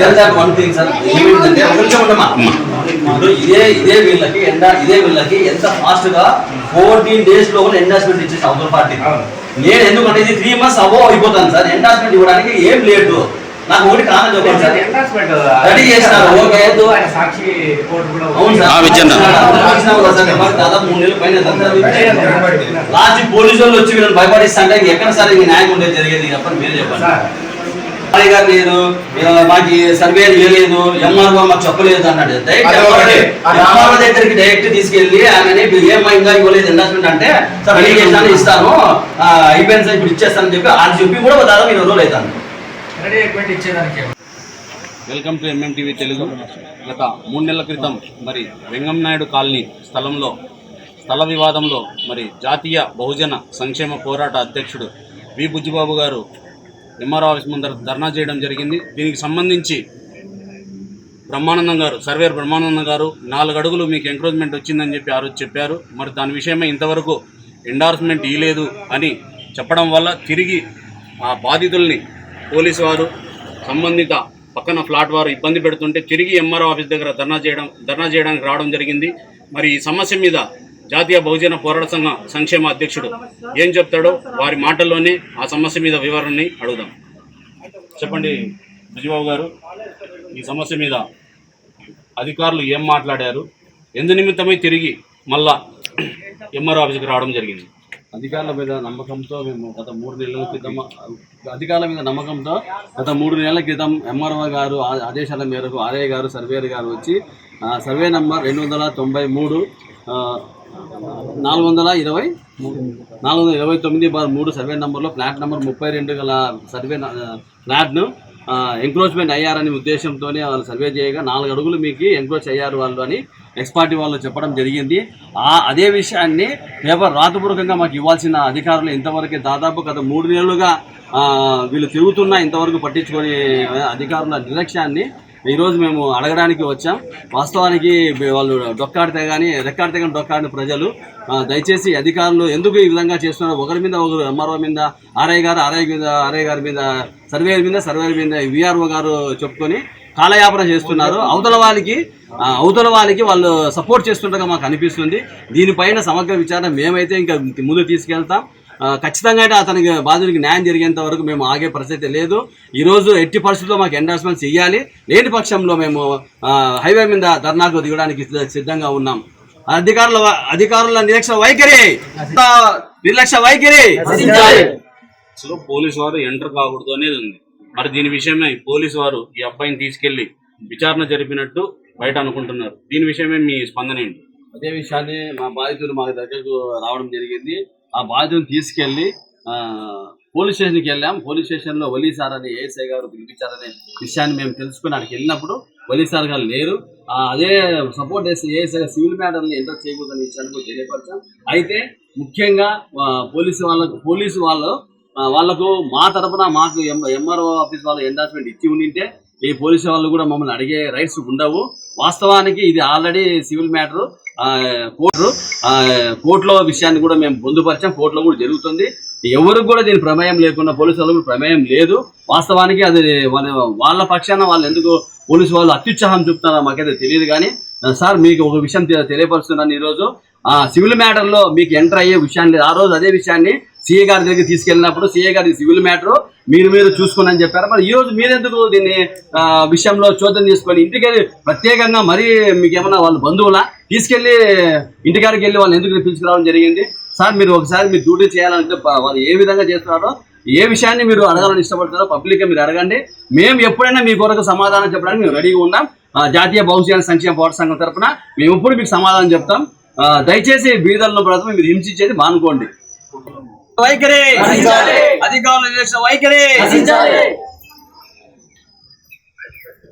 తెలుసా? One thing sir ఏమిటంటే ఇప్పుడు ఇదే ఇదే వీళ్ళకి ఎండ ఇదే వీళ్ళకి ఎంత ఫాస్ట్గా ఫోర్టీన్ డేస్ ఇచ్చేసి అవతల పార్టీ నేను ఎందుకంటే ఇది త్రీ మంత్స్ అబో అయిపోతాను సార్ ఎండార్స్మెంట్ ఇవ్వడానికి ఏం లేటు నాకు ఒకటి కారణం చెప్పండి సార్ రెడీ చేసినారు, ఓకే. సాక్షి అవును సార్ దాదాపు మూడు నెలలు పైన లాస్ట్ పోలీసు వాళ్ళు వచ్చి వీళ్ళని భయపడిస్తా అంటే ఎక్కడ సార్ ఇంక న్యాయం ఉండేది జరిగేది. చెప్పండి మీరు చెప్పండి. అమ్మాయి గారు లేదు మాకు సర్వే ఇవ్వలేదు ఎంఆర్ఓ మాకు చెప్పలేదు అన్నాడు. ఎంఆర్ఓ దగ్గరికి డైరెక్ట్ తీసుకెళ్ళి ఆమెని ఏమో ఇంకా ఇవ్వలేదు ఇన్వెస్ట్మెంట్ అంటే సార్ రెడీ చేస్తాను ఇస్తాను. అయిపోయింది సార్ ఇప్పుడు ఇచ్చేస్తానని చెప్పి అది చెప్పి కూడా దాదాపు ఇరవై రోజులు అవుతాను వెల్కమ్ టు ఎంఎంటీవీ తెలుగు గత మూడు నెలల క్రితం మరి వెంగంనాయుడు కాలనీ స్థలంలో స్థల వివాదంలో మరి జాతీయ బహుజన సంక్షేమ పోరాట అధ్యక్షుడు వి. బుజ్జిబాబు గారు ఎంఆర్ఓ ఆఫీస్ ముందర ధర్నా చేయడం జరిగింది. దీనికి సంబంధించి బ్రహ్మానందం గారు సర్వేర్ బ్రహ్మానందం గారు నాలుగు అడుగులు మీకు ఎంక్రోచ్మెంట్ వచ్చిందని చెప్పి ఆ రోజు చెప్పారు. మరి దాని విషయమై ఇంతవరకు ఎండార్స్మెంట్ ఇవ్వలేదు అని చెప్పడం వల్ల తిరిగి ఆ బాధితుల్ని పోలీసు వారు సంబంధిత పక్కన ఫ్లాట్ వారు ఇబ్బంది పెడుతుంటే తిరిగి ఎంఆర్ఓ ఆఫీస్ దగ్గర ధర్నా చేయడం ధర్నా చేయడానికి రావడం జరిగింది. మరి ఈ సమస్య మీద జాతీయ బహుజన పోరాట సంఘ సంక్షేమ అధ్యక్షుడు ఏం చెప్తాడో వారి మాటల్లోనే ఆ సమస్య మీద వివరణని అడుగుదాం. చెప్పండి బుజ్జిబాబు గారు. ఈ సమస్య మీద అధికారులు ఏం మాట్లాడారు? ఎందు నిమిత్తమై తిరిగి మళ్ళా ఎంఆర్ఓ ఆఫీస్కి రావడం జరిగింది. అధికారుల మీద నమ్మకంతో మేము గత మూడు నెలల క్రితం అధికారుల మీద నమ్మకంతో గత మూడు నెలల క్రితం ఎంఆర్ఓ గారు ఆదేశాల మేరకు ఆర్ఐ గారు సర్వేయర్ గారు వచ్చి ఆ, సర్వే నంబర్ రెండు వందల తొంభై మూడు ఆ, నాలుగు వందల ఇరవై నాలుగు వందల ఇరవై తొమ్మిది బార్ మూడు సర్వే నెంబర్లో ఫ్లాట్ నెంబర్ ముప్పై రెండు గల సర్వే ఫ్లాట్ను ఎంక్రోచ్మెంట్ అయ్యారనే ఉద్దేశంతోనే వాళ్ళు సర్వే చేయగా నాలుగు అడుగులు మీకు ఎంక్రోచ్ అయ్యారు వాళ్ళు అని ఎక్స్పార్టీ వాళ్ళు చెప్పడం జరిగింది. ఆ అదే విషయాన్ని పేపర్ రాతపూర్వకంగా మాకు ఇవ్వాల్సిన అధికారులు ఇంతవరకు దాదాపు గత మూడు నెలలుగా వీళ్ళు తిరుగుతున్నా ఇంతవరకు పట్టించుకొని అధికారుల నిర్లక్ష్యాన్ని ఈరోజు మేము అడగడానికి వచ్చాం. వాస్తవానికి వాళ్ళు డొక్కాడితే కానీ రెక్కాడితే కానీ డొక్కాడిన ప్రజలు. దయచేసి అధికారులు ఎందుకు ఈ విధంగా చేస్తున్నారు ఒకరి మీద ఒకరు ఎంఆర్ఓ మీద ఆర్ఐ గారు ఆర్ఐ మీద ఆర్ఐ గారి మీద సర్వేయర్ మీద సర్వేయర్ మీద విఆర్ఓ గారు చెప్పుకొని కాలయాపన చేస్తున్నారు. అవతల వాళ్ళకి అవతల వాళ్ళకి వాళ్ళు సపోర్ట్ చేస్తుండగా మాకు అనిపిస్తుంది. దీనిపైన సమగ్ర విచారణ మేమైతే ఇంకా ముందు తీసుకెళ్తాం. ఖచ్చితంగా అయితే అతనికి బాధితుడికి న్యాయం జరిగేంత వరకు మేము ఆగే పరిస్థితి లేదు. ఈ రోజు ఎట్టి పరిస్థితుల్లో మాకు ఎండార్స్మెంట్ చేయాలి లేని పక్షంలో మేము ఆ, హైవే మీద ధర్నాకు దిగడానికి సిద్ధ- సిద్ధంగా ఉన్నాం. అధికారుల అధికారుల నిర్లక్ష్య వైఖరి. నిర్లక్ష్య వైఖరి. పోలీసు వారు ఎంటర్ కాకూడదు అనేది ఉంది. మరి దీని విషయమై పోలీసు వారు ఈ అబ్బాయిని తీసుకెళ్ళి విచారణ జరిపినట్టు బయట అనుకుంటున్నారు. దీని విషయమే మీ స్పందన ఏంటి? అదే విషయాన్ని మా బాధితులు మా దగ్గరకు రావడం జరిగింది. ఆ బాధితుని తీసుకెళ్ళి ఆ, పోలీస్ స్టేషన్కి వెళ్ళాం. పోలీస్ స్టేషన్లో వలీ సార్ అని ఏఎస్ఐ గారు పిలిపించారనే విషయాన్ని మేము తెలుసుకుని అక్కడికి వెళ్ళినప్పుడు వలీ సార్ గారు లేరు. అదే సపోర్ట్ చేసి ఏఎస్ఐ గారు సివిల్ మ్యాటర్ని ఎంటర్ చేయకూడదని విషయాన్ని కూడా తెలియపరచాం. అయితే ముఖ్యంగా పోలీసు వాళ్ళకు పోలీసు వాళ్ళు వాళ్ళకు మా తరపున మాకు ఎంఆర్ఓ ఆఫీస్ వాళ్ళు ఎండార్స్మెంట్ ఇచ్చి ఉండింటే ఈ పోలీసు వాళ్ళు కూడా మమ్మల్ని అడిగే రైట్స్ ఉండవు. వాస్తవానికి ఇది ఆల్రెడీ సివిల్ మ్యాటరు. కోర్టు కోర్టులో విషయాన్ని కూడా మేము పొందుపరచాం. కోర్టులో కూడా జరుగుతుంది. ఎవరికి కూడా దీని ప్రమేయం లేకుండా పోలీసు వాళ్ళకు కూడా ప్రమేయం లేదు. వాస్తవానికి అది వాళ్ళ వాళ్ళ పక్షాన వాళ్ళు ఎందుకు పోలీసు వాళ్ళు అత్యుత్సాహం చూపుతున్నారో మాకైతే తెలియదు కానీ సార్ మీకు ఒక విషయం తె- తెలియపరుస్తున్నాను ఈరోజు. సివిల్ మ్యాటర్లో మీకు ఎంటర్ అయ్యే విషయాన్ని ఆ రోజు అదే విషయాన్ని సీఏ గారి దగ్గరికి తీసుకెళ్ళినప్పుడు సీఏ గారి సివిల్ మ్యాటర్ మీరు మీరు చూసుకుని అని చెప్పారు. మరి ఈ రోజు మీరెందుకు దీన్ని ఆ, విషయంలో చోద్యం తీసుకొని ఇంటికి ప్రత్యేకంగా మరీ మీకు ఏమన్నా వాళ్ళ బంధువులా తీసుకెళ్ళి ఇంటికాడికి వెళ్ళి వాళ్ళు ఎందుకు పిలుచుకురావడం జరిగింది? సార్ మీరు ఒకసారి మీరు డ్యూటీ చేయాలంటే వాళ్ళు ఏ విధంగా చేస్తున్నారో ఏ విషయాన్ని మీరు అడగాలని ఇష్టపడతారో పబ్లిక్గా మీరు అడగండి. మేము ఎప్పుడైనా మీ కొరకు సమాధానం చెప్పడానికి మేము రెడీగా ఉన్నాం. జాతీయ బహుజన సంక్షేమ పోరాట సంఘం తరపున మేము ఎప్పుడు మీకు సమాధానం చెప్తాం. దయచేసి బీదలను ప్రథమ మీరు హింసించేది మానుకోండి. వైఖరి. అధికారుల నిర్లక్ష్య వైఖరి.